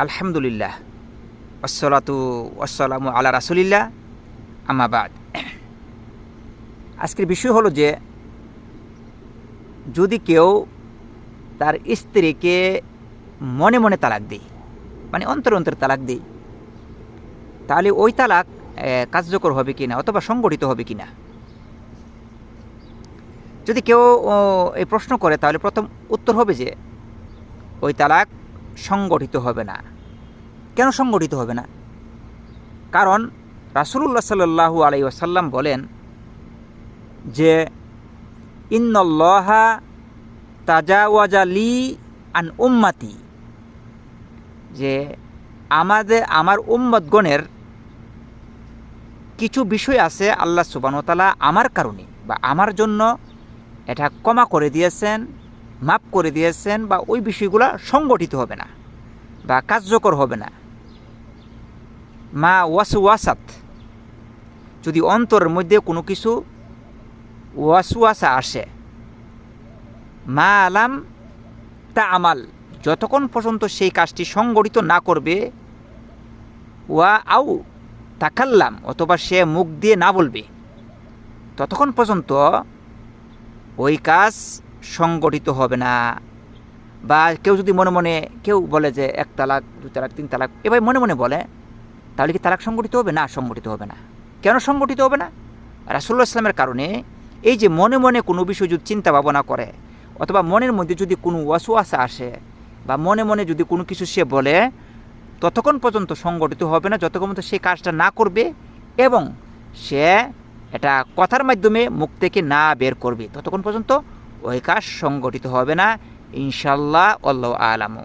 আলহামদুলিল্লাহ আসসালাতু আসসালামু আলা রাসুলিল্লাহ আমাবাদ আজকের বিষয় হলো যে, যদি কেউ তার স্ত্রীকে মনে মনে তালাক দেয় মানে অন্তর অন্তর তালাক দেয়, তাহলে ওই তালাক কার্যকর হবে কিনা অথবা সংগঠিত হবে কিনা? যদি কেউ এই প্রশ্ন করে, তাহলে প্রথম উত্তর হবে যে, ওই তালাক সংগঠিত হবে না। কেন সংগঠিত হবে না? কারণ রাসুলুল্লাহ সাল্লাহু আলাই ওয়াসাল্লাম বলেন যে, ইন্নল্লাহা তাজাওয়াজালি আন উম্মাতি। যে, আমাদের, আমার উম্মতগণের কিছু বিষয় আছে আল্লাহ সুবানতালা আমার কারণে বা আমার জন্য এটা ক্ষমা করে দিয়েছেন। মাফ করে দিয়েছেন বা ওই বিষয়গুলো সংগঠিত হবে না বা কার্যকর হবে না। মা ওয়াস ওয়াসাত যদি অন্তরের মধ্যে কোনো কিছু ওয়াসওয়াসা আসে, মা আলাম তা আমাল, যতক্ষণ পর্যন্ত সেই কাজটি সংগঠিত না করবে, ওয়া আউ তাকাল্লাম, অথবা সে মুখ দিয়ে না বলবে, ততক্ষণ পর্যন্ত ওই কাজ সংগঠিত হবে না। বা কেউ যদি মনে মনে, কেউ বলে যে এক তালাক, দু তালাক, তিন তালাক এবার মনে মনে বলে, তাহলে কি তালাক সংগঠিত হবে? না, সংগঠিত হবে না। কেন সংগঠিত হবে না? রাসুল্লাহ ইসলামের কারণে এই যে মনে মনে কোনো বিষয় যদি চিন্তা ভাবনা করে, অথবা মনের মধ্যে যদি কোনো ওয়াসওয়াসা আসে, বা মনে মনে যদি কোনো কিছু সে বলে, ততক্ষণ পর্যন্ত সংগঠিত হবে না, যতক্ষণ পর্যন্ত সে কাজটা না করবে এবং সে এটা কথার মাধ্যমে মুখ থেকে না বের করবে, ততক্ষণ পর্যন্ত ওই কাজ সংগঠিত হবে না ইনশাল্লাহ আল্লাহ আলামু।